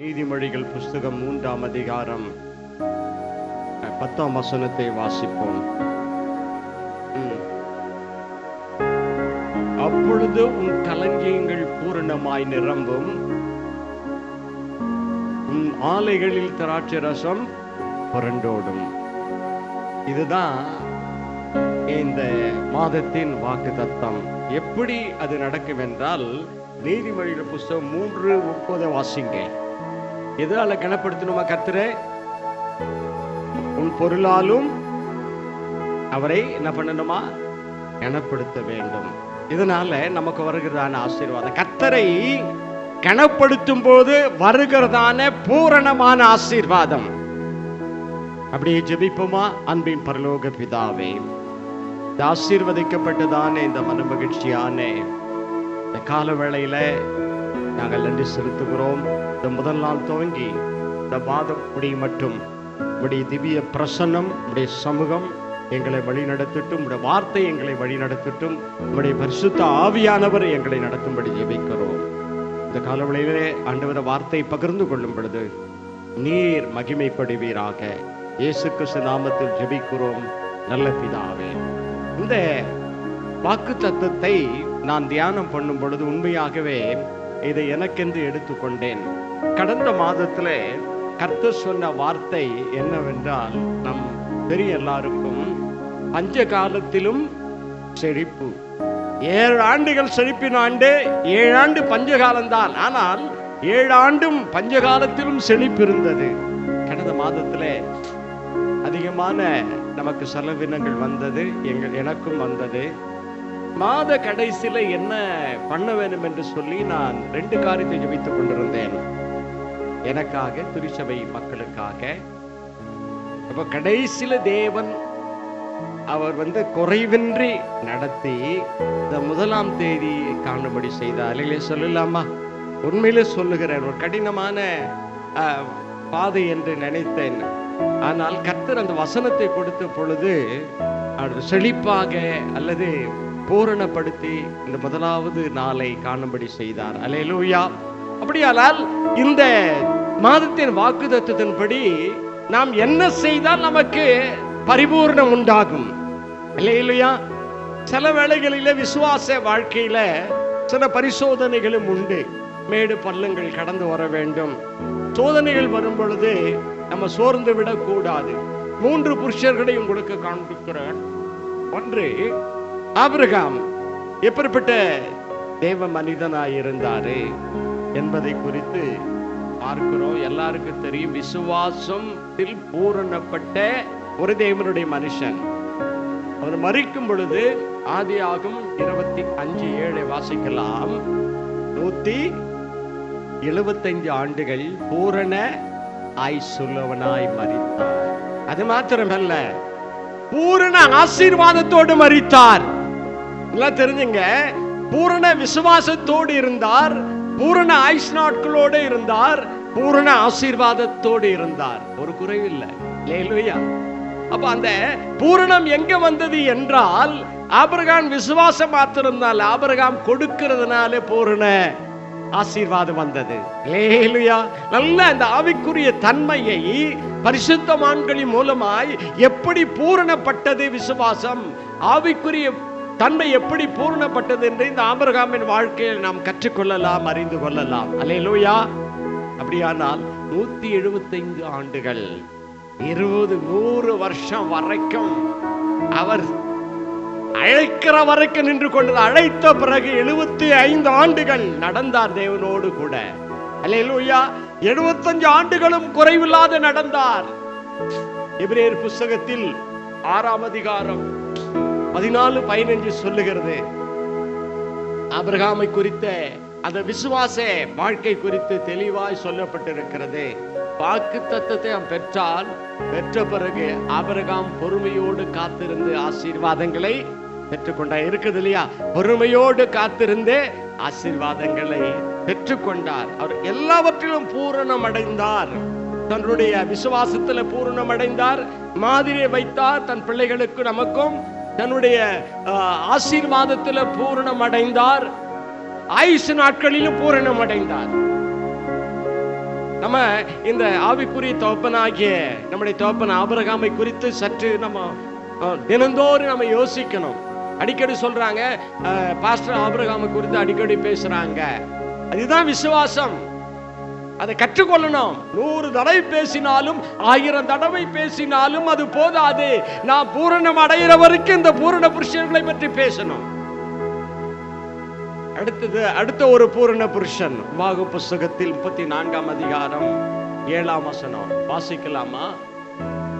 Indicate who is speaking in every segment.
Speaker 1: நீதிமொழிகள் புஸ்தகம் மூன்றாம் அதிகாரம். பத்தாம் வசனத்தை வாசிப்போம். அப்பொழுது உன் கலங்கியங்கள் பூரணமாய் நிரம்பும். உன் ஆலைகளில் திராட்சை ரசம் புரண்டோடும். இதுதான் இந்த மாதத்தின் வாக்கு தத்தம் எப்படி அது நடக்கும் என்றால் நீதிமொழிகள் புஸ்தகம் மூன்று முப்பது வாசிங்க. எதால கனப்படுத்தணுமா கத்துற உன் பொருளாலும் அவரை என்ன பண்ணணுமா? கனப்படுத்த வேண்டும். இதனால நமக்கு வருகிறதான ஆசீர்வாதம். கத்தரை கனப்படுத்தும் போது வருகிறதான பூரணமான ஆசீர்வாதம். அப்படியே ஜெபிப்போமா? அன்பின் பரலோக பிதாவே இந்த ஆசீர்வதிக்கப்பட்டதான இந்த மனமகிழ்ச்சியான இந்த கால வேளையில நாங்கள் நன்றி செலுத்துகிறோம். இந்த முதல் நாள் துவங்கி இந்த மாதம் முடி மட்டும் உடைய திவ்ய பிரசன்னம் உடைய சமூகம் எங்களை வழி நடத்தட்டும் உடைய வார்த்தை எங்களை வழி நடத்தட்டும் உடைய பரிசுத்த ஆவியானவர் எங்களை நடத்தும்படி ஜெபிக்கிறோம். இந்த காலவெளியிலே ஆண்டவர வார்த்தை பகிர்ந்து கொள்ளும் பொழுது நீர் மகிமைப்படுவீராக. இயேசு கிறிஸ்து நாமத்தில் ஜெபிக்கிறோம். நல்ல பிதாவே இந்த வாக்கு தத்துவத்தை நான் தியானம் பண்ணும் பொழுது உண்மையாகவே இதை எனக்கென்று எடுத்துக்கொண்டேன். கடந்த மாதத்துல கர்த்தர் சொன்ன வார்த்தை என்னவென்றால் நம் பெரிய எல்லாருக்கும் பஞ்ச காலத்திலும் செழிப்பு. ஏழு ஆண்டுகள் செழிப்பின் ஆண்டு ஏழு ஆண்டு பஞ்சகாலம்தான். ஆனால் ஏழு ஆண்டும் பஞ்சகாலத்திலும் செழிப்பு இருந்தது கடந்த மாதத்துல அதிகமான நமக்கு செலவினங்கள் வந்தது எங்கள் எனக்கும் வந்தது. மாத கடைசியில என்ன பண்ண வேண்டும் என்று சொல்லி நான் ரெண்டு காரியத்தை ஜபித்துக் கொண்டிருந்தேன். எனக்காக திருச்சபை மக்களுக்காக. அப்ப கடைசியில தேவன் அவர் வந்து குறைவின்றி நடத்தி இந்த முதலாம் தேதி காணும்படி செய்தார். இல்லையே சொல்லலாமா? உண்மையில சொல்லுகிறேன் ஒரு கடினமான பாதை என்று நினைத்தேன். ஆனால் கர்த்தர் அந்த வசனத்தை கொடுத்த பொழுது அது செழிப்பாக அல்லது பூரணப்படுத்தி இந்த முதலாவது நாளை காணும்படி செய்தார். அல்லேலூயா. அப்படியானால் இந்த மாதத்தின் வாக்குதத்தத்தின்படி நாம் என்ன செய்தால் நமக்கு பரிபூர்ணம் உண்டாகும்? இல்லையா சில வேளைகளில விசுவாச வாழ்க்கையில சில பரிசோதனைகளும் உண்டு. மேடு பள்ளங்கள் கடந்து வர வேண்டும். சோதனைகள் வரும் பொழுது நம்ம சோர்ந்து விடக்கூடாது. மூன்று புருஷர்களை உங்களுக்கு காண்பிக்கிறேன் ஒன்று ஆபிரகாம் எப்படிப்பட்ட தேவ மனிதனாய் இருந்தாரு என்பதை குறித்து பார்க்கிறோம். எல்லாருக்கும் தெரியும் விசுவாசத்தில் பூரணப்பட்ட ஒரு தேவனுடைய மனுஷன். அவர் மறிக்கும் பொழுது ஆதியாகும் இருபத்தி அஞ்சு ஏழை வாசிக்கலாம். நூத்தி எழுபத்தைந்து ஆண்டுகள் பூரண ஆயுசுள்ளவனாய் மறித்தார் அது மாத்திரமல்ல பூரண ஆசீர்வாதத்தோடு மறித்தார் எல்லாம் தெரிஞ்சுங்க. பூரண விசுவாசத்தோடு இருந்தார். பூரண ஆயுஷ் நாட்களோடு இருந்தார். பூரண ஆசீர்வாதத்தோடு இருந்தார். ஒரு குறைவு இல்லை. அப்ப அந்த பூரணம் எங்க வந்தது என்றால் ஆபிரகாம் விசுவாசம் மாத்திருந்தால் ஆபிரகாம் கொடுக்கிறதுனால பூரண ஆசீர்வாதம் வந்தது. லேலுயா நல்ல அந்த ஆவிக்குரிய தன்மையை பரிசுத்தமான்களின் மூலமாய் எப்படி பூரணப்பட்டது விசுவாசம்? ஆவிக்குரிய தன்மை எப்படி பூரணப்பட்டது என்று இந்த ஆபரகாமின் வாழ்க்கையில் நாம் கற்றுக்கொள்ளலாம் அறிந்து கொள்ளலாம். அல்லேலூயா. அப்படியானால் நூத்தி எழுபத்தைந்து ஆண்டுகள் இருபது நூறு வருஷம் வரைக்கும் அவர் அழைக்கிற வரைக்கும் நின்று கொண்டது அழைத்த பிறகு எழுபத்தி ஐந்து ஆண்டுகள் நடந்தார் தேவனோடு கூட. அல்லேலூயா. எழுபத்தஞ்சு ஆண்டுகளும் குறைவில்லாத நடந்தார். எபிரேயர் புஸ்தகத்தில் ஆறாம் அதிகாரம் பதினாலு பதினஞ்சு சொல்லுகிறது. ஆபிரகாமை குறித்த அந்த விசுவாச வாழ்க்கை குறித்து தெளிவாய் சொல்லப்பட்டிருக்கிறது. வாக்கு தத்தத்தை அவன் பெற்றால் பெற்ற பிறகு அபிரகாம் பொறுமையோடு காத்திருந்து ஆசீர்வாதங்களை பெற்றுக்கொண்டா இருக்குது இல்லையா? பொறுமையோடு காத்திருந்து ஆசீர்வாதங்களை பெற்றுக்கொண்டார். அவர் எல்லாவற்றிலும் பூரணம் அடைந்தார் தன்னுடைய விசுவாசத்துல பூரணம் அடைந்தார் மாதிரியை வைத்தார். தன் பிள்ளைகளுக்கு நமக்கும் தன்னுடைய ஆஹ், ஆசீர்வாதத்துல பூரணம் அடைந்தார் ஆயுசு நாட்களிலும் பூரணம் அடைந்தார் நம்ம இந்த ஆவிக்குரிய தோப்பனாகிய நம்முடைய தோப்பன் ஆபரகாமை குறித்து சற்று நம்ம தினந்தோறும் நம்ம யோசிக்கணும். அடிக்கடி சொல்றாங்க அஹ், பாஸ்டர் ஆபரகாமை குறித்து அடிக்கடி பேசுறாங்க. அதுதான் விசுவாசம். அதை கற்றுக்கொள்ளணும். நூறு தடவை பேசினாலும் ஆயிரம் தடவை பேசினாலும் அது போதாது. நான் பூரணம் அடைகிற வரைக்கும் இந்த பூரண புருஷர்களை பற்றி பேசணும். அடுத்தது அடுத்த ஒரு பூரண புருஷன். வாகு புஸ்தகத்தில் முப்பத்தி நான்காம் அதிகாரம் ஏழாம் வசனம். வாசிக்கலாமா?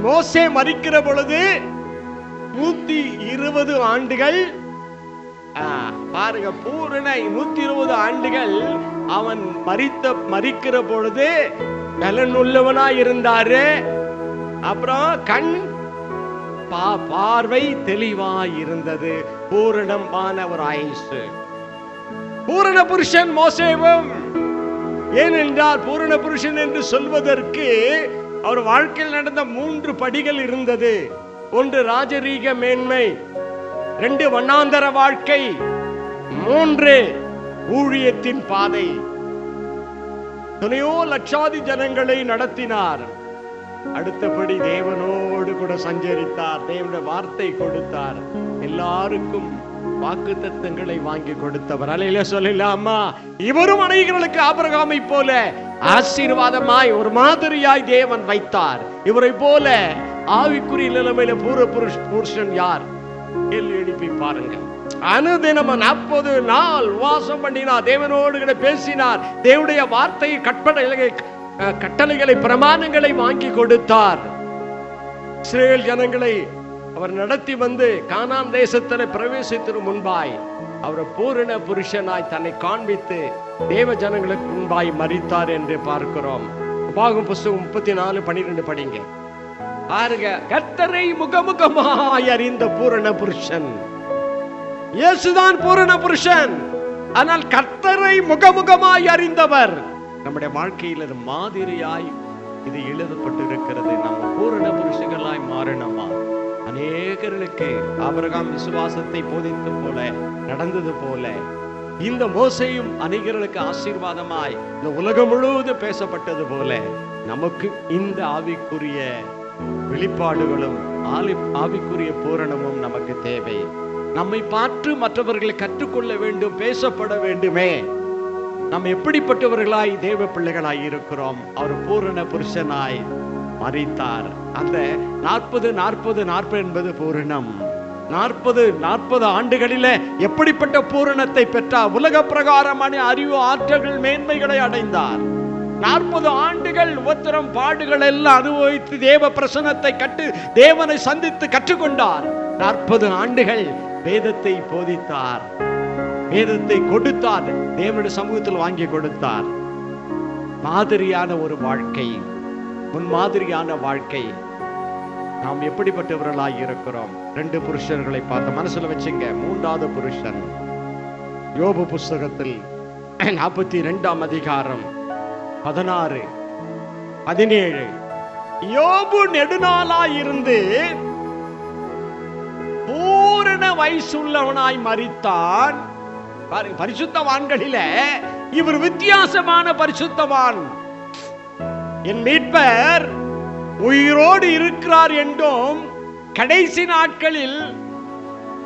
Speaker 1: மோசே மறிக்கிற பொழுது நூத்தி இருபது ஆண்டுகள் பாருங்க பூரண நூத்தி இருபது ஆண்டுகள் அவன் மறித்த மறிக்கிற பொழுது பலனுள்ளவனா இருந்தாரு அப்புறம் கண் பா- பார்வை தெளிவாய் இருந்தது பூரணமான ஒரு ஆயுசு. பூரண புருஷன் மோசேவும் ஏனென்றால் பூரண புருஷன் என்று சொல்வதற்கு அவர் வாழ்க்கையில் நடந்த மூன்று படிகள் இருந்தது. ஒன்று ராஜரீக மேன்மை ரெண்டு வண்ணாந்தர வாழ்க்கை மூன்று ஊழியத்தின் பாதை. துணையோ லட்சாதி ஜனங்களை நடத்தினார். அடுத்தபடி தேவனோடு கூட சஞ்சரித்தார். தேவனுடைய வார்த்தை கொடுத்தார். எல்லாருக்கும் வாக்கு தத்துவங்களை வாங்கி கொடுத்தவர். அலையில சொல்லலாமா இவரும் அனைகர்களுக்கு ஆபரகாமை போல ஆசீர்வாதமாய் ஒரு மாதிரியாய் தேவன் வைத்தார். இவரை போல ஆவிக்குரிய நிலைமையில பூர்வ புருஷ் புருஷன் யார்? கேள்வி எழுப்பி பாருங்க அனுதினம் நாற்பது நாள் வாசம் பண்ணினார். தேவனோடு கூட பேசினார். தேவனுடைய வார்த்தை கற்பனைகளை கட்டளைகளை பிரமாணங்களை வாங்கி கொடுத்தார். இஸ்ரேல் ஜனங்களை அவர் நடத்தி வந்து கானான் தேசத்தில் பிரவேசித்திரு முன்பாய் அவர் பூரண புருஷனாய் தன்னை காண்பித்து தேவ ஜனங்களுக்கு முன்பாய் மறித்தார் என்று பார்க்கிறோம். பாகும் புஸ்தகம் முப்பத்தி நாலு பன்னிரெண்டு படிங்க. பாருங்க கர்த்தரை முகமுகமாய் அறிந்த பூரண புருஷன். இயேசுதான் பூரண புருஷன். ஆனால் கர்த்தரை முகமுகமாய் அறிந்தவர். நம்முடைய வாழ்க்கையில் அது மாதிரியாய் இது எழுதப்பட்டிருக்கிறது. நம்ம பூரண புருஷர்களாய் மாறணுமா? அநேகர்களுக்கு ஆபிரகாம் விசுவாசத்தை போதித்தது போல நடந்தது போல இந்த மோசையும் அநேகர்களுக்கு ஆசீர்வாதமாய் இந்த உலகம் முழுவதும் பேசப்பட்டது போல நமக்கு இந்த ஆவிக்குரிய வெளிப்பாடுகளும் ஆலி- ஆவிக்குரிய பூரணமும் நமக்கு தேவை. நம்மை பார்த்து மற்றவர்களை கற்றுக்கொள்ள வேண்டும் பேசப்பட வேண்டுமே. நாம் எப்படிப்பட்டவர்களாய் தேவ பிள்ளைகளாய் இருக்கிறோம் அவர் பூரண புருஷனாய் மறித்தார் அந்த நாற்பது நாற்பது நாற்பது என்பது பூரணம். நாற்பது நாற்பது ஆண்டுகளில எப்படிப்பட்ட பூரணத்தை பெற்றார்? உலக பிரகாரமான அறிவு ஆற்றல்கள் மேன்மைகளை அடைந்தார். நாற்பது ஆண்டுகள் உபத்திரம் பாடுகள் எல்லாம் அனுபவித்து தேவ பிரசனத்தை கட்டு தேவனை சந்தித்து கற்றுக்கொண்டார். நாற்பது ஆண்டுகள் வேதத்தை போதித்தார். வேதத்தை கொடுத்தார். தேவனுடைய சமூகத்தில் வாங்கி கொடுத்தார். மாதிரியான ஒரு வாழ்க்கை. முன் மாதிரியான வாழ்க்கை. நாம் எப்படிப்பட்டவர்களாக இருக்கிறோம்? ரெண்டு புருஷர்களை பார்த்த மனசுல வச்சுங்க. மூன்றாவது புருஷன். யோபு புஸ்தகத்தில் நாற்பத்தி ரெண்டாம் அதிகாரம். பதினாறு. பதினேழு. யோபு நெடுநாளாய் இருந்து பூரண வயசுள்ளவனாய் மறித்தான் பரிசுத்தவான்களில இவர் வித்தியாசமான பரிசுத்தவான். என் மீட்பர் உயிரோடு இருக்கிறார் என்றும் கடைசி நாட்களில்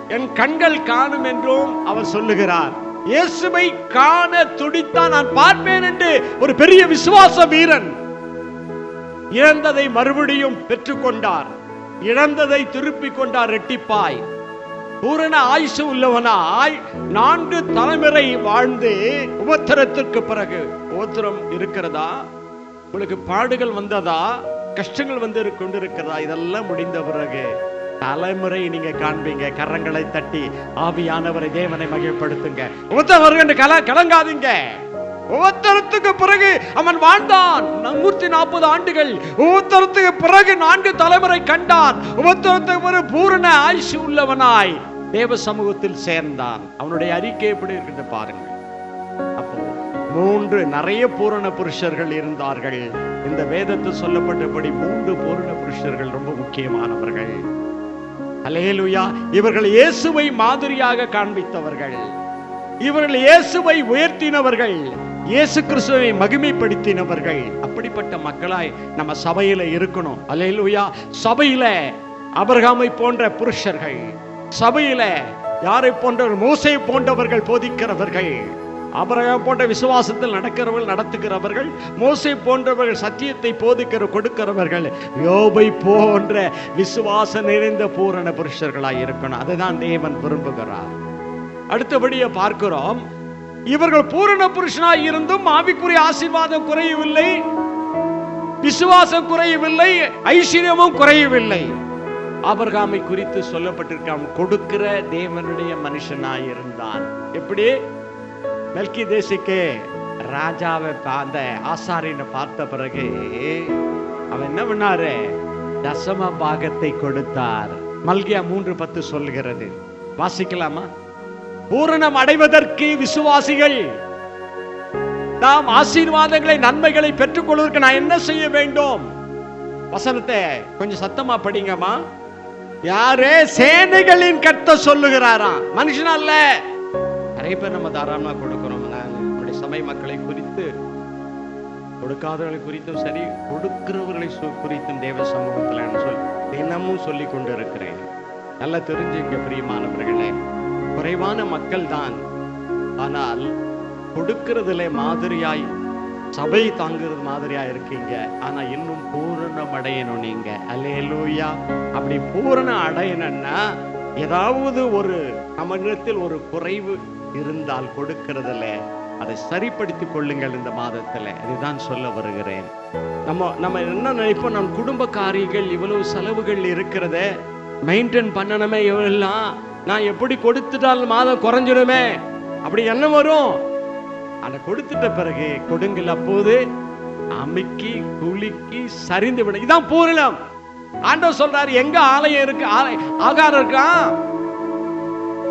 Speaker 1: என் கண்கள் காணும் என்றும் அவர் சொல்லுகிறார். இயேசுவை காண துடித்தான் நான் பார்ப்பேன் என்று ஒரு பெரிய விசுவாச வீரன் இழந்ததை மறுபடியும் பெற்றுக்கொண்டார். இழந்ததை திருப்பிக் கொண்டார் ரெட்டிப்பாய். பூரண ஆயுசு உள்ளவனாய் நான்கு தலைமுறை வாழ்ந்து உபத்திரத்திற்கு பிறகு உபத்திரம் இருக்கிறதா? உங்களுக்கு பாடுகள் வந்ததா? கஷ்டங்கள் வந்து கொண்டிருக்கிறதா? இதெல்லாம் முடிந்த பிறகு. தலைமுறை நீங்க காண்பீங்க. கரங்களை தட்டி ஆவியானவரை தேவனை மகிழ்ப்படுத்துங்க. கல கலங்காதீங்க. ஒவ்வொருத்தரத்துக்கு பிறகு அவன் வாழ்ந்தான். நூற்றி நாற்பது ஆண்டுகள். உபத்தரத்துக்கு பிறகு நான்கு தலைமுறை கண்டான். உபத்தரத்துக்கு ஒரு பூரண ஆயுசு உள்ளவனாய் தேவ சமூகத்தில் சேர்ந்தான். அவனுடைய அறிக்கை எப்படி இருக்குது பாருங்க அப்போ மூன்று நிறைய பூரண புருஷர்கள் இருந்தார்கள். இந்த வேதத்தில் சொல்லப்பட்டபடி மூன்று பூரண புருஷர்கள் ரொம்ப முக்கியமானவர்கள். அலேலுயா இவர்கள் இயேசுவை மாதிரியாக காண்பித்தவர்கள். இவர்கள் இயேசுவை உயர்த்தினவர்கள். இயேசு கிறிஸ்துவை மகிமைப்படுத்தினவர்கள். அப்படிப்பட்ட மக்களாய் நம்ம சபையில இருக்கணும். அல்லேலூயா சபையில அபர்காமை போன்ற புருஷர்கள். சபையில யாரை போன்ற மோசை போன்றவர்கள் போதிக்கிறவர்கள். அபிரகாம் போன்ற விசுவாசத்தில் நடக்கிறவர்கள் நடத்துகிறவர்கள் மோசை போன்றவர்கள் சத்தியத்தை போதிக்கிற கொடுக்கிறவர்கள் யோபை போன்ற விசுவாச நிறைந்த பூரண புருஷர்களாக இருக்கணும். அதுதான் தேவன் விரும்புகிறார். அடுத்தபடியே பார்க்கிறோம் இவர்கள் பூரண புருஷனாய் இருந்தும் ஆவிக்குரிய ஆசீர்வாதம் குறையவில்லை விசுவாசம் குறையவில்லை ஐஸ்வர்யமும் குறையவில்லை. ஆபர்காமை குறித்து சொல்லப்பட்டிருக்கான் கொடுக்கிற தேவனுடைய மனுஷனாயிருந்தான் எப்படி? மெல்கி தேசிக்கு ராஜாவை அந்த ஆசாரின்னு பார்த்த பிறகு அவன் என்ன பண்ணாரு? தசம பாகத்தை கொடுத்தார். மல்கியா மூன்று பத்து சொல்லுகிறது. வாசிக்கலாமா? பூரணம் அடைவதற்கு விசுவாசிகள் நாம் ஆசீர்வாதங்களை நன்மைகளை பெற்றுக்கொள்வதற்கு நான் என்ன செய்ய வேண்டும்? வசனத்தை கொஞ்சம் சத்தமா படிங்கம்மா. யாரு சேனைகளின் கர்த்த சொல்லுகிறாராம் மனுஷன் அல்ல. நிறைய பேர் நம்ம தாராளமா கொடுக்கும் சபை மக்களை குறித்து கொடுக்காதவர்களை குறித்தும் சரி கொடுக்கிறவர்களை குறித்தும் தேவ சமூகத்தில் நான் சொல்லி தினமும் சொல்லி கொண்டு இருக்கிறேன் நல்லா தெரிஞ்சுங்க பிரியமானவர்களே. குறைவான மக்கள் தான். ஆனால் கொடுக்கிறதுல மாதிரியாய் சபை தாங்குறது மாதிரியா இருக்கீங்க. ஆனா இன்னும் பூரணம் அடையணும் நீங்க. அல்லேலூயா. அப்படி பூரணம் அடையணும்னா ஏதாவது ஒரு நம்மிடத்தில் ஒரு குறைவு இருந்தால் கொடுக்கிறதுல அதை சரிப்படுத்திக் கொள்ளுங்கள் இந்த மாதத்தில். இதுதான் சொல்ல வருகிறேன். நம்ம நம்ம என்ன நினைப்போம்? நம் குடும்ப காரியங்கள் இவ்வளவு செலவுகள் இருக்கிறத. மெயின்டைன் பண்ணணுமே இவெல்லாம் நான் எப்படி கொடுத்துட்டால் மாதம் குறைஞ்சிடுமே. அப்படி என்ன வரும். அதை கொடுத்துட்ட பிறகு கொடுங்கள் அப்போது. அமைக்கி குலுக்கி சரிந்து விட. இதான் பூரணம். ஆண்டவர் சொல்றாரு எங்க ஆலயம் இருக்கு? ஆலய ஆகாரம் இருக்கான்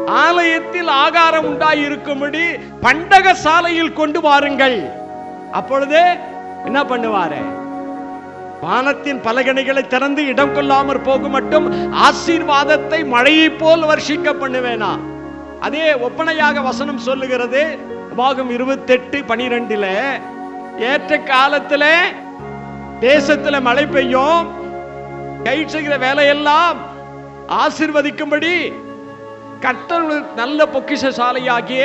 Speaker 1: ஆலயத்தில் ஆகாரம் உண்டாய் இருக்கும்படி பண்டக சாலையில் கொண்டு வாருங்கள். அப்பொழுது என்ன பண்ணுவாரு? வானத்தின் பலகணிகளை திறந்து இடம் கொள்ளாமற் போக மட்டும் ஆசீர்வாதத்தை மழையை போல் வர்ஷிக்க பண்ணுவேனா? அதே ஒப்பனையாக வசனம் சொல்லுகிறது. பாகம் இருபத்தெட்டு பனிரெண்டுல ஏற்ற காலத்துல தேசத்துல மழை பெய்யும். கை செய்கிற வேலையெல்லாம் ஆசிர்வதிக்கும்படி கர்த்தர் நல்ல பொக்கிஷசாலையாகிய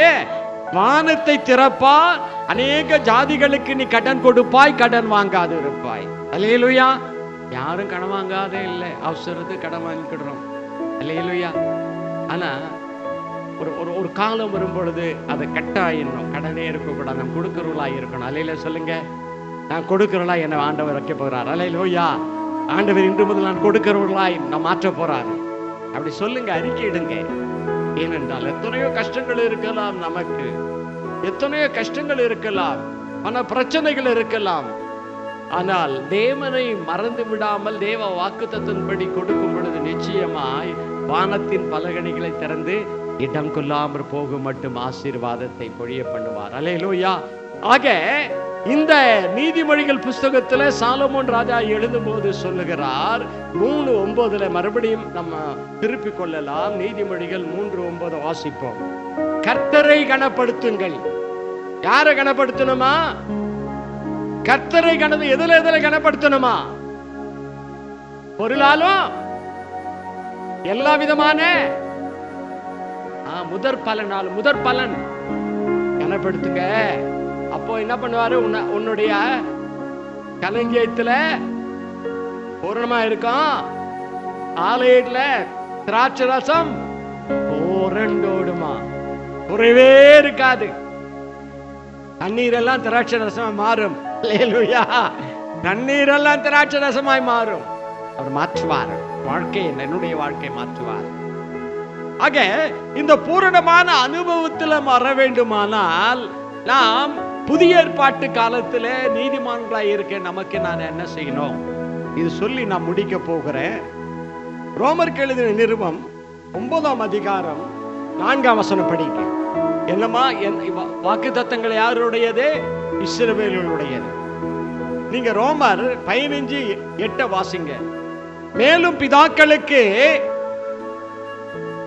Speaker 1: வானத்தை திறப்பார். அநேக ஜாதிகளுக்கு நீ கடன் கொடுப்பாய் கடன் வாங்காது இருப்பாய் அலையலுயா யாரும் கடன் வாங்காதே இல்லை. அவசரத்துக்கு கடன் வாங்கிக்கிடுறோம். அலையலுயா ஆனா ஒரு ஒரு ஒரு காலம் வரும்பொழுது அதை கட்டாயிடணும் கடனே இருக்கக்கூடாது. நம்ம கொடுக்குறவளா இருக்கணும். அலையில சொல்லுங்க. நான் கொடுக்குறவளா என்ன ஆண்டவர் வைக்க போகிறார். அலையிலோயா ஆண்டவர் இன்று முதல் நான் கொடுக்குறவர்களாய் நான் மாற்ற போறாரு. அப்படி சொல்லுங்க அறிக்கையிடுங்க ஏனென்றால் எத்தனையோ கஷ்டங்கள் இருக்கலாம் நமக்கு. எத்தனையோ கஷ்டங்கள் இருக்கலாம். பல பிரச்சனைகள் இருக்கலாம். ஆனால் தேவனை மறந்து விடாமல் தேவ வாக்குத்தத்தின்படி கொடுக்கும் பொழுது நிச்சயமாய் வானத்தின் பலகணிகளை திறந்து இடம் கொள்ளாமல் போகும் மட்டும் ஆசீர்வாதத்தை பொழிய பண்ணுவார். அலையலூயா ஆக இந்த நீதிமொழிகள் புஸ்தகத்துல சாலமோன் ராஜா எழுதும்போது சொல்லுகிறார் மூணு ஒன்பதுல மறுபடியும் நம்ம திருப்பிக் கொள்ளலாம். நீதிமொழிகள் மூன்று ஒன்பது வாசிப்போம். கர்த்தரை கனப்படுத்துங்கள். யாரை கனப்படுத்தணுமா? கர்த்தரை கனது எதுல எதுல கனப்படுத்தணுமா? பொருளாலும் எல்லா விதமான? முதற் பலனால் முதற் பலன். கனப்படுத்துங்க. அப்போ என்ன பண்ணுவாரு? உன்னுடைய களஞ்சியத்துல பூரணமா இருக்கும். ஆலயத்துல திராட்சை ரசம் ஓரண்டோடுமா குறைவே இருக்காது. தண்ணீர் எல்லாம் திராட்சை ரசமா மாறும். தண்ணீர் எல்லாம் திராட்சை ரசமாய் மாறும். அவர் மாற்றுவார். வாழ்க்கை என்னுடைய வாழ்க்கை மாற்றுவார். ஆக இந்த பூரணமான அனுபவத்தில் வர வேண்டுமானால் நாம் புதிய ஏற்பாட்டு காலத்துல நீதிமான்களாக இருக்க நமக்கு நான் என்ன செய்யணும்? இது சொல்லி நான் முடிக்க போகிறேன். ரோமருக்கு எழுதின நிறுவம் ஒன்பதாம் அதிகாரம் நான்காம் வசனம் படிங்க. என்னமா வாக்கு தத்தங்கள் யாருடையது? இஸ்ரவேலுடையது. நீங்க ரோமர் பதினஞ்சு எட்ட வாசிங்க. மேலும் பிதாக்களுக்கு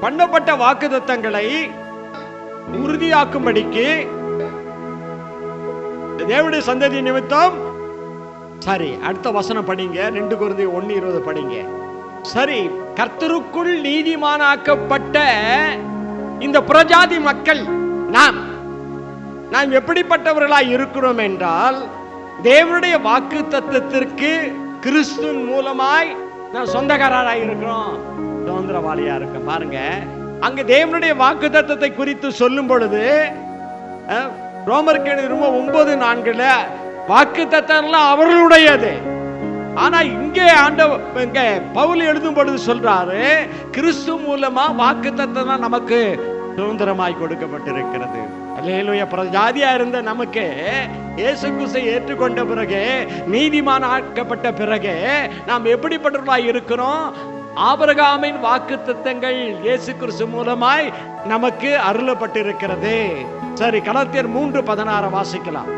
Speaker 1: பண்ணப்பட்ட வாக்குதத்தங்களை உறுதியாக்கும்படிக்கு தேவனுடைய சந்ததி நிமித்தம். சரி அடுத்த வசனம் படிங்க. ரெண்டு குருந்தை ஒன்னு இருபது படிங்க. சரி கர்த்தருக்குள் நீதிமானாக்கப்பட்ட இந்த புறஜாதி மக்கள் நாம் நாம் எப்படிப்பட்டவர்களாய் இருக்கிறோம் என்றால் தேவனுடைய வாக்கு தத்துவத்திற்கு கிறிஸ்துவின் மூலமாய் நான் சொந்தக்காரராக இருக்கிறோம். சுதந்திரவாளியா இருக்க பாருங்க. அங்க தேவனுடைய வாக்கு தத்துவத்தை குறித்து சொல்லும் பொழுது ரோமர் ரோமருக்கு ஒன்பது நான்குல வாக்கு தத்தெல்லாம் அவர்களுடையது. ஆனா இங்கே ஆண்ட இங்க பவுல் எழுதும் பொழுது சொல்றாரு கிறிஸ்து மூலமா வாக்கு தத்தம் நமக்கு சுதந்திரமாய் கொடுக்கப்பட்டிருக்கிறது. அல்லேலூயா பிரஜாதியா இருந்த நமக்கு இயேசு குசை ஏற்றுக்கொண்ட பிறகு நீதிமான ஆக்கப்பட்ட பிறகு நாம் எப்படிப்பட்டவர்களாய் இருக்கிறோம்? ஆபரகாமின் வாக்கு திட்டங்கள் இயேசு கிறிஸ்து மூலமாய் நமக்கு அருளப்பட்டிருக்கிறது. சரி கலத்தியர் மூன்று பதினாறு வாசிக்கலாம்.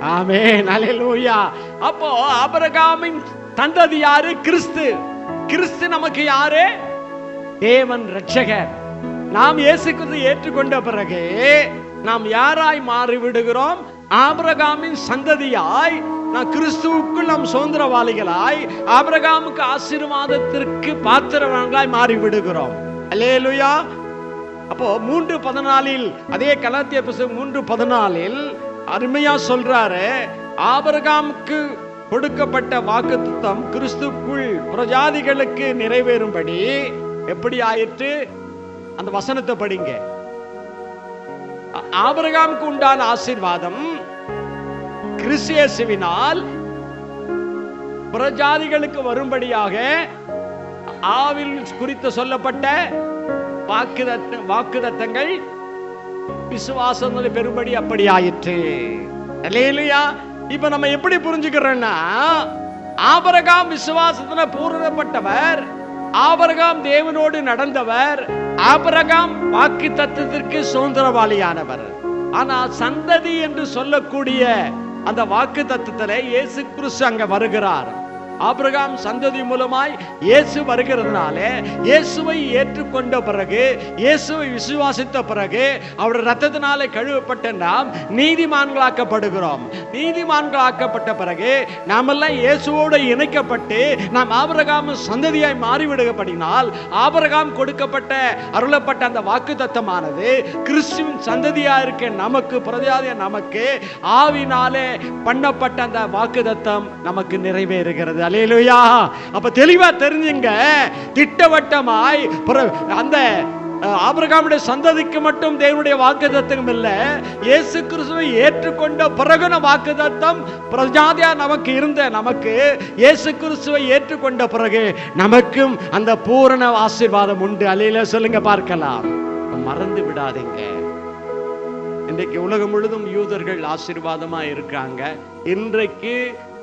Speaker 1: ஆமே நலையூயா அப்போ ஆபரகாமின் தந்ததி யாரு கிறிஸ்து. கிறிஸ்து நமக்கு யாரு? தேவன் ரட்சகர் நாம் இயேசு கிறிஸ்து ஏற்றுக்கொண்ட பிறகு நாம் யாராய் மாறி விடுகிறோம் ஆபிரகாமின் சந்ததியாய் நான் கிறிஸ்துவுக்குள் நாம் சுதந்திரவாளிகளாய் ஆபிரகாமுக்கு ஆசீர்வாதத்திற்கு பாத்திரவான்களாய் மாறி விடுகிறோம் அலேலுயா அப்போ மூன்று பதினாலில் அதே கலாத்திய புஸ்தகம் மூன்று பதினாலில் அருமையா சொல்றாரு ஆபரகாமுக்கு கொடுக்கப்பட்ட வாக்குத்தத்தம் கிறிஸ்துக்குள் பிரஜாதிகளுக்கு நிறைவேறும்படி எப்படி ஆயிற்று? அந்த வசனத்தை படிங்க. ஆபரகாமுக்கு உண்டான ஆசீர்வாதம் கிறிஸ்தியேசுவினால் புறஜாதிகளுக்கு வரும்படியாக ஆவில் குறித்து சொல்லப்பட்ட வாக்குதத்த வாக்குதத்தங்கள் விசுவாசங்கள் பெரும்படி அப்படி ஆயிற்று. இல்லையா இப்ப நம்ம எப்படி புரிஞ்சுக்கிறோம்னா ஆபரகாம் விசுவாசத்துல பூரணப்பட்டவர் ஆபரகாம் தேவனோடு நடந்தவர் ஆபரகாம் வாக்கு தத்துவத்திற்கு சுதந்திரவாளியானவர். ஆனா சந்ததி என்று சொல்லக்கூடிய அந்த வாக்கு தத்துவத்தில் இயேசு கிறிஸ்து அங்க வருகிறார். ஆபிரகாம் சந்ததி மூலமாய் இயேசு வருகிறதுனால இயேசுவை ஏற்றுக்கொண்ட பிறகு இயேசுவை விசுவாசித்த பிறகு அவருடைய ரத்தத்தினாலே கழுவப்பட்ட நாம் நீதிமான்களாக்கப்படுகிறோம். நீதிமான்களாக்கப்பட்ட பிறகு நாமெல்லாம் இயேசுவோடு இணைக்கப்பட்டு நாம் ஆபிரகாம் சந்ததியாய் மாறிவிடுகப்படினால் ஆபிரகாம் கொடுக்கப்பட்ட அருளப்பட்ட அந்த வாக்கு தத்தமானது கிறிஸ்துவின் சந்ததியா இருக்க நமக்கு பிரதியாதிய நமக்கு ஆவினாலே பண்ணப்பட்ட அந்த வாக்கு தத்தம் நமக்கு நிறைவேறுகிறது. அலையிலுயா அப்ப தெளிவா தெரிஞ்சுங்க. திட்டவட்டமாய் அந்த ஆபிரகாமுடைய சந்ததிக்கு மட்டும் தேவனுடைய வாக்கு தத்தம் இயேசு கிறிஸ்துவை ஏற்றுக்கொண்ட பிறகுன வாக்கு தத்தம் பிரஜாதியா நமக்கு இருந்த நமக்கு இயேசு கிறிஸ்துவை ஏற்றுக்கொண்ட பிறகு நமக்கும் அந்த பூரண ஆசீர்வாதம் உண்டு. அலையில சொல்லுங்க பார்க்கலாம். மறந்து விடாதீங்க. இன்றைக்கு உலகம் முழுதும் யூதர்கள் ஆசீர்வாதமா இருக்காங்க. இன்றைக்கு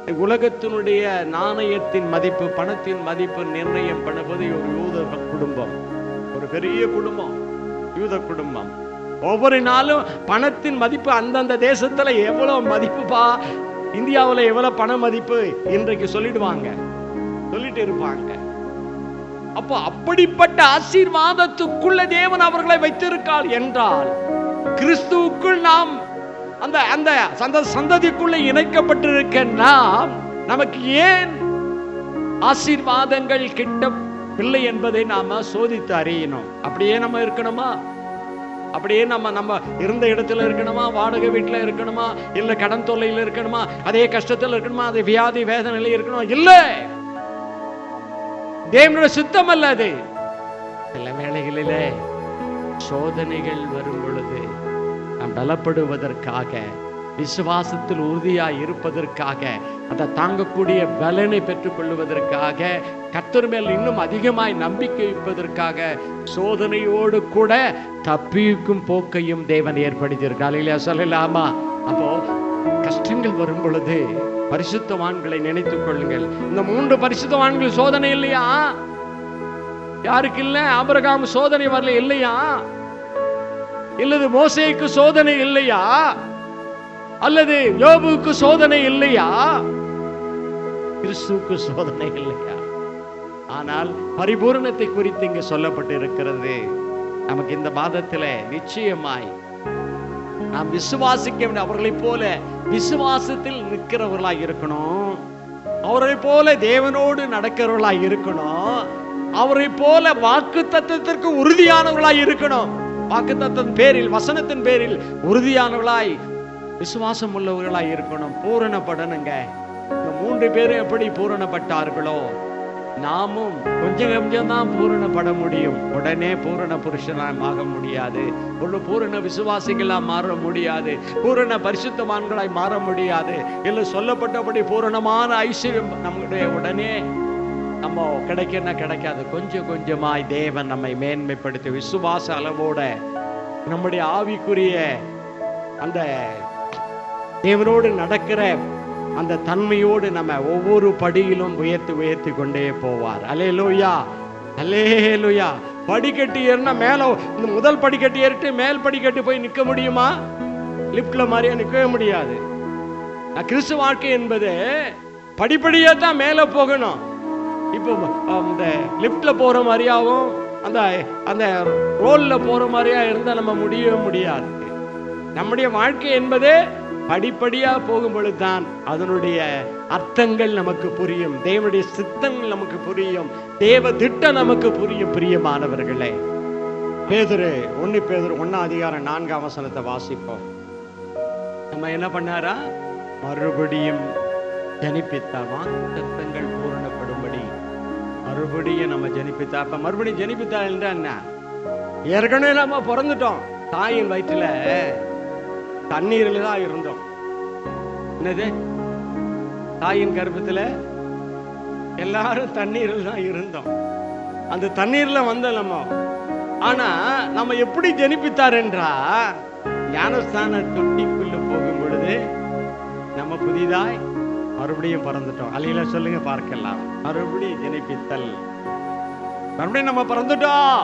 Speaker 1: உலகத்தினுடைய நாணயத்தின் மதிப்பு பணத்தின் மதிப்பு நிர்ணயம் பண்ணுவது ஒரு யூத குடும்பம். ஒரு பெரிய குடும்பம். யூத குடும்பம். ஒவ்வொரு நாளும் பணத்தின் மதிப்பு அந்தந்த தேசத்துல எவ்வளவு மதிப்புப்பா? இந்தியாவுல எவ்வளவு பண மதிப்பு? இன்றைக்கு சொல்லிடுவாங்க. சொல்லிட்டு இருப்பாங்க. அப்போ அப்படிப்பட்ட ஆசீர்வாதத்துக்குள்ள தேவன் அவர்களை வைத்திருக்கார் என்றால் கிறிஸ்துவுக்குள் நாம் அந்த அந்த சந்த சந்ததிக்குள்ளே இணைக்கப்பட்டிருக்க நாம். நமக்கு ஏன் ஆசீர்வாதங்கள் கிட்டவில்லை என்பதை நாம சோதித்து அறியணும். அப்படியே நம்ம இருக்கணுமா? அப்படியே நம்ம நம்ம இருந்த இடத்துல இருக்கணுமா? வாடகை வீட்டில் இருக்கணுமா? இல்லை கடன் தொல்லையில இருக்கணுமா? அதே கஷ்டத்துல இருக்கணுமா? அதே வியாதி வேதனையில இருக்கணுமா? இல்லை. தேவனோட சுத்தம் அல்ல அது. சில வேளைகளிலே சோதனைகள் வரும் நாம் பலப்படுவதற்காக விசுவாசத்தில் உறுதியாய் இருப்பதற்காக அதை தாங்கக்கூடிய பலனை பெற்றுக் கொள்வதற்காக மேல் இன்னும் அதிகமாய் நம்பிக்கை வைப்பதற்காக சோதனையோடு கூட தப்பிக்கும் போக்கையும் தேவன் ஏற்படுத்தியிருக்கார் இல்லையா சொல்லலாமா அப்போ கஷ்டங்கள் வரும் பொழுது பரிசுத்தவான்களை நினைத்துக் கொள்ளுங்கள். இந்த மூன்று பரிசுத்தவான்கள் சோதனை இல்லையா? யாருக்கு இல்ல ஆபிரகாம் சோதனை வரல இல்லையா? இல்லது மோசைக்கு சோதனை இல்லையா? அல்லது யோபுக்கு சோதனை இல்லையா? கிறிஸ்துவுக்கு சோதனை இல்லையா? ஆனால் பரிபூரணத்தை குறித்து இங்கு சொல்லப்பட்டு இருக்கிறது நமக்கு இந்த மாதத்தில் நிச்சயமாய் நாம் விசுவாசிக்க வேண்டும் அவர்களைப் போல விசுவாசத்தில் நிற்கிறவர்களாக இருக்கணும். அவரை போல தேவனோடு நடக்கிறவர்களாக இருக்கணும். அவரை போல வாக்கு தத்துவத்திற்கு உறுதியானவர்களாய் இருக்கணும். வாக்குத்தத்தின் பேரில் வசனத்தின் பேரில் உறுதியானவர்களாய் விசுவாசம் உள்ளவர்களாய் இருக்கணும் பூரணப்படணுங்க இந்த மூன்று பேரும் எப்படி பூரணப்பட்டார்களோ நாமும் கொஞ்சம் கொஞ்சம் தான் பூரணப்பட முடியும். உடனே பூரண புருஷனாய் ஆக முடியாது. ஒரு பூரண விசுவாசிகளா மாற முடியாது. பூரண பரிசுத்தமான்களாய் மாற முடியாது. இல்லை சொல்லப்பட்டபடி பூரணமான ஐஸ்வர்யம் நம்முடைய உடனே நம்ம கிடைக்கன்னா கிடைக்காது. கொஞ்சம் கொஞ்சமாய் தேவன் நம்மை மேன்மைப்படுத்தி விசுவாச அளவோட நம்முடைய ஆவிக்குரிய அந்த தேவனோடு நடக்கிற அந்த தன்மையோடு நம்ம ஒவ்வொரு படியிலும் உயர்த்தி உயர்த்தி கொண்டே போவார். அலேலூயா அலேலூயா படிக்கட்டு ஏறினா மேல இந்த முதல் படிக்கட்டு ஏறிட்டு மேல் படிக்கட்டு போய் நிற்க முடியுமா? லிப்ட்ல மாதிரியா நிற்கவே முடியாது. கிறிஸ்து வாழ்க்கை என்பது படிப்படியே தான் மேலே போகணும். இப்போ அந்த லிஃப்டில் போற மாதிரியாவும் அந்த அந்த ரோலில் போற மாதிரியா இருந்தா நம்ம முடியவே முடியாது. நம்முடைய வாழ்க்கை என்பது படிப்படியாக போகும் பொழுதுதான் அதனுடைய அர்த்தங்கள் நமக்கு புரியும் தேவனுடைய சித்தங்கள் நமக்கு புரியும் தேவ திட்டம் நமக்கு புரியும் பிரியமானவர்களே. பேதுரு ஒன்று பேதுரு ஒன்னா அதிகாரம் நான்காம் வசனத்தை வாசிப்போம். நம்ம என்ன பண்ணாரா? மறுபடியும் ஜனிப்பித்த வாக்கு சத்தங்கள் பூரணப்படும் மறுபடியும் நம்ம ஜனிப்பித்தா. அப்ப மறுபடியும் ஜனிப்பித்தா என்றா என்ன? ஏற்கனவே நம்ம பிறந்துட்டோம். தாயின் வயிற்றுல தண்ணீரில் தான் இருந்தோம். என்னது? தாயின் கர்ப்பத்தில் எல்லாரும் தண்ணீரில் தான் இருந்தோம். அந்த தண்ணீர்ல வந்த நம்ம. ஆனா நம்ம எப்படி ஜனிப்பித்தார் என்றா ஞானஸ்தான தொட்டிக்குள்ள போகும் பொழுது நம்ம புதிதாய் மறுபடியும் பிறந்துட்டோம். அலையில சொல்லுங்க பார்க்கலாம். மறுபடியும் ஜனிப்பித்தல். மறுபடியும் நம்ம பிறந்துட்டோம்.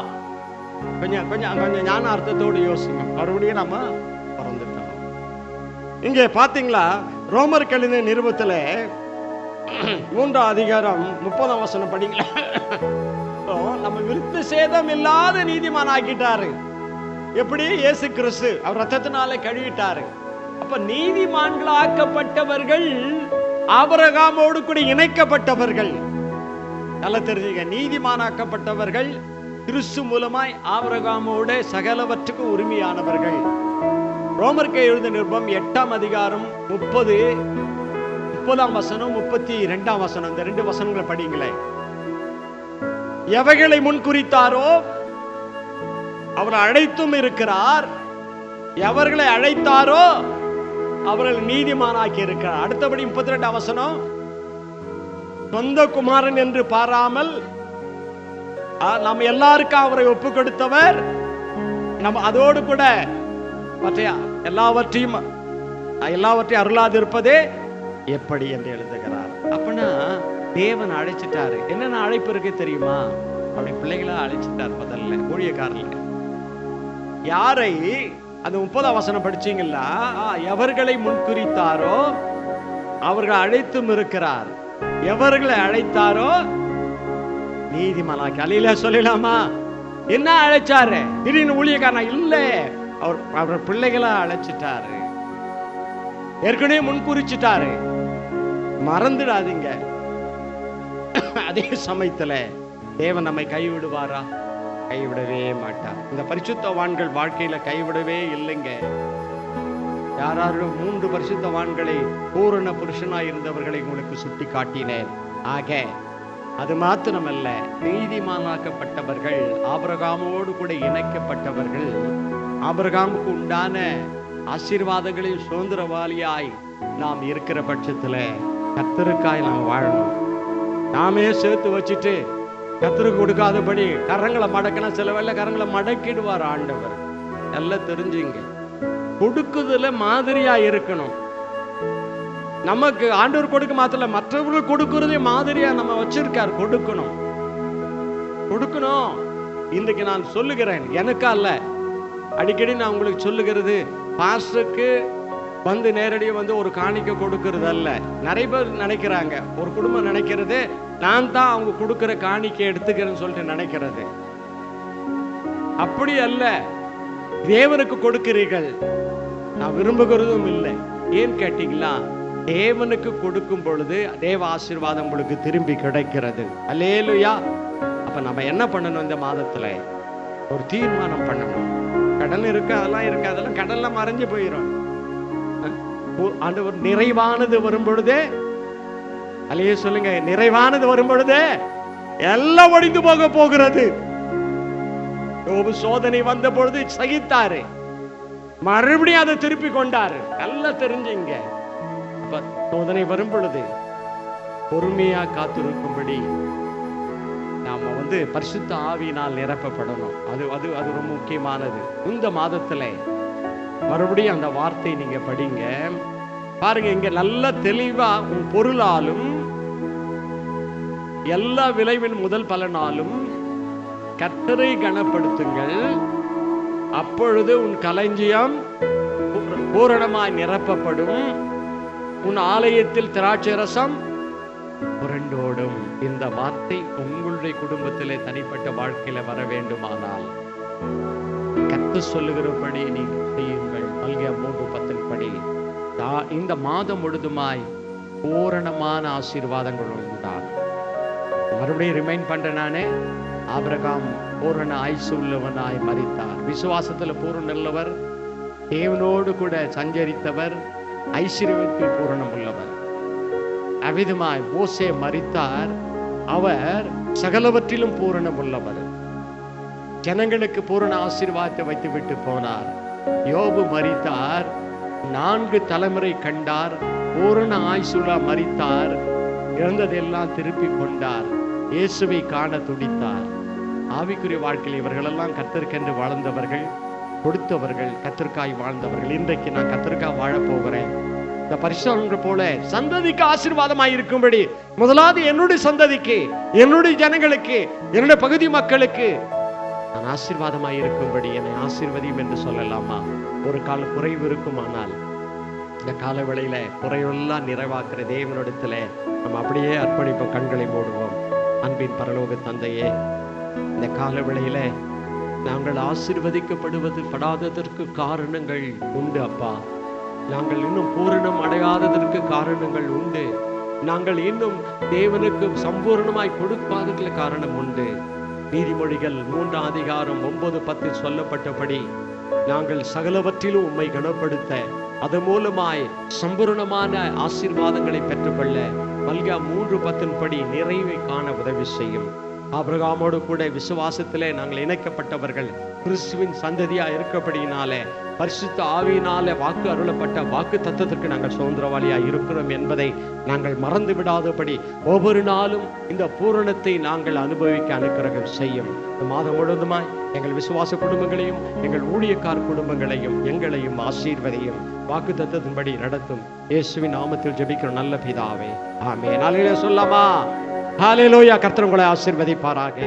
Speaker 1: கொஞ்சம் கொஞ்சம் கொஞ்சம் ஞான அர்த்தத்தோடு யோசிங்க. மறுபடியும் நம்ம பிறந்துட்டோம். இங்கே பாத்தீங்களா ரோமர் கழிந்த நிருபத்துல மூன்றாம் அதிகாரம் முப்பதாம் வசனம் படிங்களா நம்ம விருத்து சேதம் இல்லாத நீதிமான் ஆக்கிட்டாரு. எப்படி? இயேசு கிறிஸ்து. அவர் ரத்தத்தினால கழுவிட்டாரு. அப்ப நீதிமான்களாக்கப்பட்டவர்கள் ஆபரகாமோடு கூட இணைக்கப்பட்டவர்கள். நல்லா தெரிஞ்சுங்க நீதிமானாக்கப்பட்டவர்கள் கிறிஸ்து மூலமாய் ஆபரகாமோட சகலவற்றுக்கும் உரிமையானவர்கள். ரோமர்க்கு எழுத நிருபம் எட்டாம் அதிகாரம் முப்பது முப்பதாம் வசனம் முப்பத்தி ரெண்டாம் வசனம் இந்த ரெண்டு வசனங்களை படிங்களேன் எவைகளை முன்குறித்தாரோ அவர் அழைத்தும் இருக்கிறார். எவர்களை அழைத்தாரோ அவர்கள் நீதிமானாக்கி இருக்கிறார் அடுத்தபடி முப்பத்தி ரெண்டு அவசரம் சொந்த குமாரன் என்று பாராமல் நம்ம எல்லாருக்கும் அவரை ஒப்பு கொடுத்தவர் நம்ம அதோடு கூட மற்ற எல்லாவற்றையும் எல்லாவற்றையும் அருளாதிருப்பதே எப்படி என்று எழுதுகிறார். அப்படின்னா தேவன் அழைச்சிட்டாரு. என்னென்ன அழைப்பு இருக்கு தெரியுமா? அப்படி பிள்ளைகளா அழைச்சிட்டார் முதல்ல ஊழியக்காரர்ல. யாரை? அந்த முப்பதாம் வசனம் படிச்சீங்களா? எவர்களை முன்குறித்தாரோ அவர்கள் அழைத்தும் இருக்கிறார். எவர்களை அழைத்தாரோ? நீதிமலாக்கி அலையில சொல்லலாமா? என்ன அழைச்சாரு? திடீர்னு ஊழியக்காரனா இல்ல அவர் அவர் பிள்ளைகளா அழைச்சிட்டாரு. ஏற்கனவே முன்குறிச்சிட்டாரு. மறந்துடாதீங்க. அதே சமயத்துல தேவன் நம்மை கைவிடுவாரா? கைவிடவே மாட்டார் இந்த பரிசுத்தவான்கள் வாழ்க்கையில கைவிடவே இல்லைங்க. யாராரும் மூன்று பரிசுத்தவான்களை பூரண புருஷனாய் இருந்தவர்களை உங்களுக்கு சுட்டி காட்டினேன் ஆக அது மாத்திரமல்ல நீதிமானாக்கப்பட்டவர்கள் ஆபரகாமோடு கூட இணைக்கப்பட்டவர்கள் ஆபரகாமுக்கு உண்டான ஆசீர்வாதங்களில் சுதந்திரவாளியாய் நாம் இருக்கிற பட்சத்துல கத்தருக்காய் நாம் வாழணும். நாமே சேர்த்து வச்சுட்டு கத்தருக்கு கொடுக்காதபடி கரங்களை மடக்கினா சில வேலை கரங்களை மடக்கிடுவார் ஆண்டவர். எல்லாம் தெரிஞ்சுங்க. கொடுக்குதுல மாதிரியா இருக்கணும். நமக்கு ஆண்டவர் கொடுக்க மாத்திர மற்றவர்களுக்கு கொடுக்கறதே மாதிரியா நம்ம வச்சிருக்கார் கொடுக்கணும். கொடுக்கணும். இன்றைக்கு நான் சொல்லுகிறேன் எனக்கா அல்ல. அடிக்கடி நான் உங்களுக்கு சொல்லுகிறது பாஸ்டருக்கு வந்து நேரடியாக வந்து ஒரு காணிக்கை கொடுக்கறது அல்ல நிறைய பேர் நினைக்கிறாங்க ஒரு குடும்பம் நினைக்கிறது நான் தான் அவங்க கொடுக்கிற காணிக்கை எடுத்துக்கிறேன்னு சொல்லிட்டு நினைக்கிறது. அப்படி அல்ல. தேவனுக்கு கொடுக்கிறீர்கள். நான் விரும்புகிறதும் இல்லை. ஏன் கேட்டீங்களா? தேவனுக்கு கொடுக்கும் பொழுது தேவ ஆசீர்வாதம் உங்களுக்கு திரும்பி கிடைக்கிறது. அல்லேலுயா. அப்ப நம்ம என்ன பண்ணணும் இந்த மாதத்துல? ஒரு தீர்மானம் பண்ணணும். கடல் இருக்கு அதெல்லாம் இருக்கு அதெல்லாம் கடல்ல மறைஞ்சு போயிடும் ஆண்டவர் நிறைவானது வரும் பொழுதே அல்லையே சொல்லுங்க நிறைவானது வரும் பொழுது எல்லாம் ஒழிந்து போக போகிறது. யோபு சோதனை வந்த பொழுது சகித்தாரு. மறுபடியும் அதை திருப்பி கொண்டாரு. நல்லா தெரிஞ்சுங்க. சோதனை வரும் பொழுது பொறுமையா காத்திருக்கும்படி நாம வந்து பரிசுத்த ஆவியினால் நிரப்பப்படணும். அது அது அது ரொம்ப முக்கியமானது. இந்த மாதத்துல மறுபடியும் அந்த வார்த்தை நீங்க படிங்க. பாருங்க இங்க நல்ல தெளிவா உன் பொருளாலும் எல்லா விளைவின் முதல் பலனாலும் கத்தரை கனப்படுத்துங்கள். அப்பொழுது உன் களஞ்சியம் பூரணமாய் நிரப்பப்படும். உன் ஆலயத்தில் திராட்சை ரசம் புரண்டோடும். இந்த வார்த்தை உங்களுடைய குடும்பத்திலே தனிப்பட்ட வாழ்க்கையில வர வேண்டுமானால் கத்து சொல்லுகிறபடி நீங்கள் செய்யுங்கள். மல்கிய மூன்று பத்தின் படி. இந்த மாதம் முழுதுமாய் பூரணமான ஆசீர்வாதங்கள் உண்டாகும் மறுபடியும் ரிமைண்ட் பண்றேன் நானே. ஆபிரகாம் பூரண ஆயுசு உள்ளவனாய் மறித்தார் விசுவாசத்துல பூரண உள்ளவர் தேவனோடு கூட சஞ்சரித்தவர் ஐஸ்வர்யத்தில் பூரணம் உள்ளவர். அவிதமாய் போசே மறித்தார் அவர் சகலவற்றிலும் பூரணம் உள்ளவர். ஜனங்களுக்கு பூரண ஆசீர்வாதத்தை வைத்துவிட்டு போனார். யோபு மறித்தார் நான்கு தலைமுறை கண்டார் பூரண ஆயுசுலா மறித்தார் இழந்ததெல்லாம் திருப்பி கொண்டார் இயேசுவை காண துடித்தார். ஆவிக்குரிய வாழ்க்கையில் இவர்களெல்லாம் கத்திற்கென்று வாழ்ந்தவர்கள் கொடுத்தவர்கள் கத்திற்காய் வாழ்ந்தவர்கள். இன்றைக்கு நான் கத்திற்காய் வாழப்போகிறேன் இந்த பரிசுத்தவங்க போல சந்ததிக்கு ஆசீர்வாதமாய் இருக்கும்படி முதலாவது என்னுடைய சந்ததிக்கு என்னுடைய ஜனங்களுக்கு என்னுடைய பகுதி மக்களுக்கு நான் ஆசீர்வாதமாய் இருக்கும்படி என்னை ஆசீர்வதியும் என்று சொல்லலாமா? ஒரு கால குறைவு இருக்குமானால் இந்த கால வேளையில குறைவெல்லாம் நிறைவாக்குற தேவனிடத்துல நம்ம அப்படியே அர்ப்பணிப்போம் கண்களை மூடுவோம். அன்பின் பரலோக தந்தையே இந்த கால வேளையில நாங்கள் ஆசிர்வதிக்கப்படுவது படாததற்கு காரணங்கள் உண்டு அப்பா. நாங்கள் இன்னும் பூரணம் அடையாததற்கு காரணங்கள் உண்டு. நாங்கள் இன்னும் தேவனுக்கு சம்பூர்ணமாய் கொடுக்காததுக்கு காரணம் உண்டு. நீதிமொழிகள் மூன்றாம் அதிகாரம் ஒன்பது பத்தில் சொல்லப்பட்டபடி நாங்கள் சகலவற்றிலும் உம்மை கனப்படுத்த அது மூலமாய் சம்பூரணமான ஆசீர்வாதங்களை பெற்றுக்கொள்ள மல்கா மூன்று பத்தின் படி நிறைவை காண உதவி செய்யும். ஆபிரகாமோடு கூட விசுவாசத்திலே நாங்கள் இணைக்கப்பட்டவர்கள். கிறிஸ்துவின் சந்ததியா இருக்கபடியினாலே பரிசுத்த ஆவியினாலே வாக்கு அருளப்பட்ட வாக்கு தத்துவத்திற்கு நாங்கள் சுதந்திரவாளியா இருக்கிறோம் என்பதை நாங்கள் மறந்து விடாதபடி ஒவ்வொரு நாளும் இந்த பூரணத்தை நாங்கள் அனுபவிக்க அனுக்கிரகம் செய்யும். இந்த மாதம் முழுவதுமாய் எங்கள் விசுவாச குடும்பங்களையும் எங்கள் ஊழியக்கார் குடும்பங்களையும் எங்களையும் ஆசீர்வதையும் வாக்கு தத்துவத்தின்படி நடத்தும். இயேசுவின் நாமத்தில் ஜபிக்கிற நல்ல பிதாவே. ஆமே நாளிலே சொல்லாமா ஹாலேலோயா கர்த்தர் உங்களை ஆசிர்வதிப்பாராக.